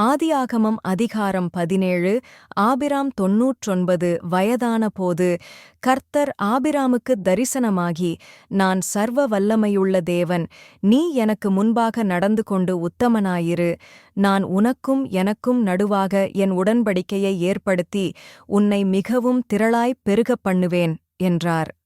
ஆதியாகமம் அதிகாரம் பதினேழு ஆபிராம் தொன்னூற்றொன்பது வயதான போது கர்த்தர் ஆபிராமுக்கு தரிசனமாகி நான் சர்வ வல்லமையுள்ள தேவன் நீ எனக்கு முன்பாக நடந்து கொண்டு உத்தமனாயிரு. நான் உனக்கும் எனக்கும் நடுவாக என் உடன்படிக்கையை ஏற்படுத்தி உன்னை மிகவும் திரளாய்ப் பெருகப் பண்ணுவேன் என்றார்.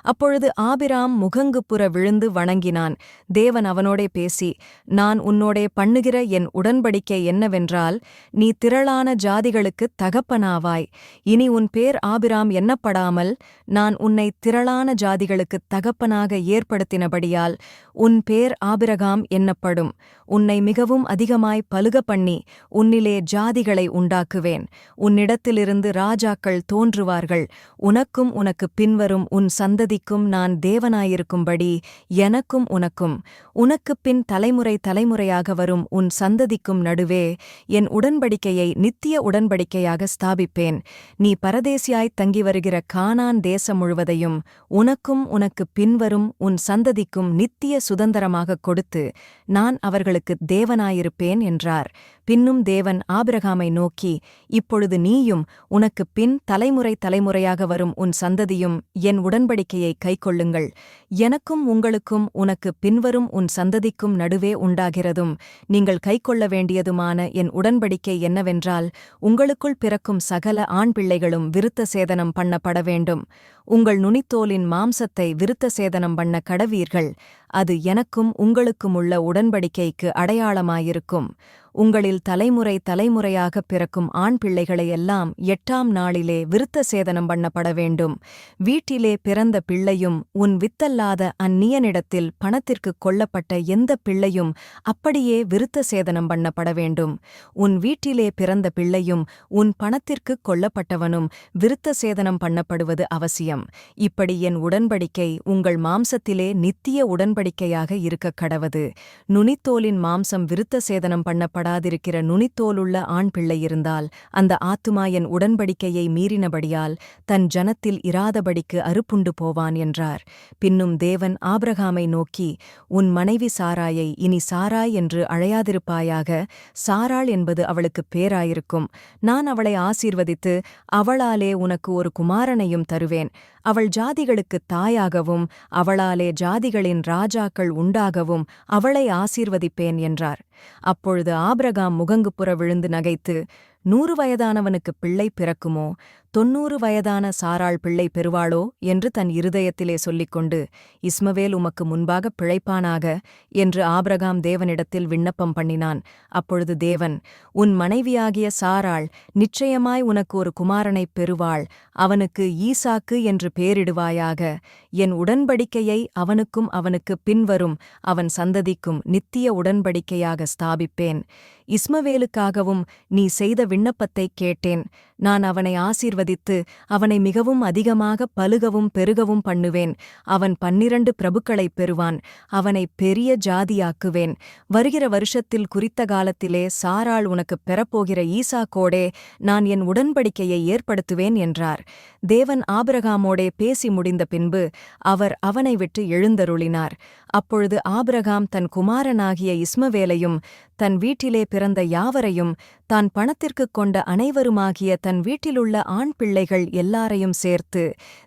அப்பொழுது ஆபிராம் முகங்குப்புற விழுந்து வணங்கினான். தேவன் அவனோடே பேசி நான் உன்னோடே பண்ணுகிற என் உடன்படிக்கை என்னவென்றால் நீ திரளான ஜாதிகளுக்குத் தகப்பனாவாய். இனி உன் பேர் ஆபிராம் எண்ணப்படாமல் நான் உன்னை திரளான ஜாதிகளுக்குத் தகப்பனாக ஏற்படுத்தினபடியால் உன் பேர் ஆபிரகாம் எண்ணப்படும் உன்னை மிகவும் அதிகமாய் பலுக பண்ணி உன்னிலே ஜாதிகளை உண்டாக்குவேன். உன்னிடத்திலிருந்து ராஜாக்கள் தோன்றுவார்கள். உனக்கும் உனக்கு பின்வரும் உன் சந்ததிக்கும் நான் தேவனாயிருக்கும்படி எனக்கும் உனக்கும். உனக்குப் பின் தலைமுறை தலைமுறையாக வரும் உன் சந்ததிக்கும் நடுவே என் உடன்படிக்கையை நித்திய உடன்படிக்கையாக ஸ்தாபிப்பேன். நீ பரதேசியாய்த் தங்கி வருகிற கானான் தேசம் முழுவதையும் உனக்கும் உனக்குப் பின்வரும் உன் சந்ததிக்கும் நித்திய சுதந்திரமாகக் கொடுத்து நான் அவர்களுக்கு தேவனாயிருப்பேன் என்றார். பின்னும் தேவன் ஆபிரகாமை நோக்கி இப்பொழுது நீயும் உனக்குப் பின் தலைமுறை தலைமுறையாக வரும் உன் சந்ததியும் என் உடன்படிக்கையை கைக்கொள்ளுங்கள். எனக்கும் உங்களுக்கும் உனக்கு பின்வரும் உன் சந்ததிக்கும் நடுவே உண்டாகிறதும் நீங்கள் கைக்கொள்ள வேண்டியதுமான என் உடன்படிக்கை என்னவென்றால் உங்களுக்குள் பிறக்கும் சகல ஆண் பிள்ளைகளும் விருத்த சேதனம் பண்ணப்பட வேண்டும். உங்கள் நுனித்தோலின் மாம்சத்தை விருத்த சேதனம் பண்ண கடவீர்கள். அது எனக்கும் உங்களுக்குமுள்ள உடன்படிக்கைக்கு அடையாளமாயிருக்கும். உங்களில் தலைமுறை தலைமுறையாகப் பிறக்கும் ஆண் பிள்ளைகளையெல்லாம் எட்டாம் நாளிலே விருத்த சேதனம் பண்ணப்பட வேண்டும். வீட்டிலே பிறந்த பிள்ளையும் உன் வித்தல்லாத அந்நியனிடத்தில் பணத்திற்கு கொல்லப்பட்ட எந்த பிள்ளையும் அப்படியே விருத்த சேதனம் பண்ணப்பட வேண்டும். உன் வீட்டிலே பிறந்த பிள்ளையும் உன் பணத்திற்குக் கொல்லப்பட்டவனும் விருத்த சேதனம் பண்ணப்படுவது அவசியம். இப்படி என் உடன்படிக்கை உங்கள் மாம்சத்திலே நித்திய உடன்படிக்கையாக இருக்கக் கடவது. நுனித்தோலின் மாம்சம் விருத்த சேதனம் பண்ணப்படாதிருக்கிற நுனித்தோலுள்ள ஆண் பிள்ளை இருந்தால் அந்த ஆத்துமா என் உடன்படிக்கையை மீறினபடியால் தன் ஜனத்தில் இராதபடிக்கு அறுப்புண்டு போவான் என்றார். பின்னும் தேவன் ஆபிரகாமை நோக்கி உன் மனைவி சாராயை இனி சாராய் என்று அழையாதிருப்பாயாக சாராள் என்பது அவளுக்குப் பேராயிருக்கும். நான் அவளை ஆசீர்வதித்து அவளாலே உனக்கு ஒரு குமாரனையும் தருவேன். அவள் ஜாதிகளுக்குத் தாயாகவும் அவளாலே ஜாதிகளின் ராஜாக்கள் உண்டாகவும் அவளை ஆசீர்வதிப்பேன் என்றார். அப்பொழுது ஆபிரகாம் முகங்குப்புற விழுந்து நகைத்து நூறு வயதானவனுக்குப் பிள்ளை பிறக்குமோ? தொன்னூறு வயதான சாராள் பிள்ளை பெறுவாளோ என்று தன் இருதயத்திலே சொல்லிக்கொண்டு இஸ்மவேல் உமக்கு முன்பாகப் பிழைப்பானாக? என்று ஆபிரகாம் தேவனிடத்தில் விண்ணப்பம் பண்ணினான். அப்பொழுது தேவன் உன் மனைவியாகிய சாராள் நிச்சயமாய் உனக்கு ஒரு குமாரனைப் பெறுவாள். அவனுக்கு ஈசாக்கு என்று பேரிடுவாயாக. என் உடன்படிக்கையை அவனுக்கும் அவனுக்கு பின்வரும் அவன் சந்ததிக்கும் நித்திய உடன்படிக்கையாக ஸ்தாபிப்பேன். இஸ்மவேலுக்காகவும் நீ செய்த விண்ணப்பத்தைக் கேட்டேன். நான் அவனை ஆசீர்வதித்து அவனை மிகவும் அதிகமாக பலுகவும் பெருகவும் பண்ணுவேன். அவன் பன்னிரண்டு பிரபுக்களைப் பெறுவான். அவனை பெரிய ஜாதியாக்குவேன். வருகிற வருஷத்தில் குறித்த காலத்திலே சாராள் உனக்குப் பெறப்போகிற ஈசாக்கோடே நான் என் உடன்படிக்கையை ஏற்படுத்துவேன் என்றார். தேவன் ஆபிரகாமோடே பேசி முடிந்த பின்பு அவர் அவனை விட்டு எழுந்தருளினார். அப்பொழுது ஆபிரகாம் தன் குமாரனாகிய இஸ்மவேலையும் தன் வீட்டிலே பிறந்த யாவரையும் தான் பணத்திற்குக் கொண்ட அனைவருமாகிய தன் வீட்டிலுள்ள ஆண் பிள்ளைகள் எல்லாரையும் சேர்த்து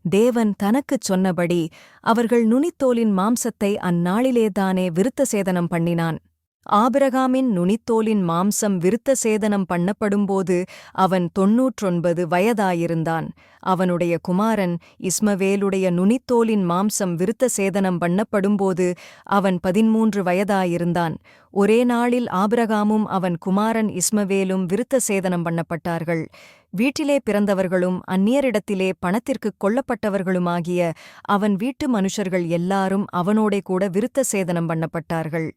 தேவன் தனக்குச் சொன்னபடி அவர்கள் நுனித்தோலின் மாம்சத்தை அந்நாளிலேதானே விருத்த சேதனம் பண்ணினான். ஆபிரகாமின் நுனித்தோலின் மாம்சம் விருத்த சேதனம் பண்ணப்படும்போது அவன் தொன்னூற்றொன்பது வயதாயிருந்தான். அவனுடைய குமாரன் இஸ்மவேலுடைய நுனித்தோலின் மாம்சம் விருத்த சேதனம் பண்ணப்படும்போது அவன் பதிமூன்று வயதாயிருந்தான். ஒரே நாளில் ஆபிரகாமும் அவன் குமாரன் இஸ்மவேலும் விருத்த சேதனம் பண்ணப்பட்டார்கள். வீட்டிலே பிறந்தவர்களும் அந்நியரிடத்திலே பணத்திற்குக் கொல்லப்பட்டவர்களுமாகிய அவன் வீட்டு மனுஷர்கள் எல்லாரும் அவனோடே கூட விருத்த சேதனம் பண்ணப்பட்டார்கள்.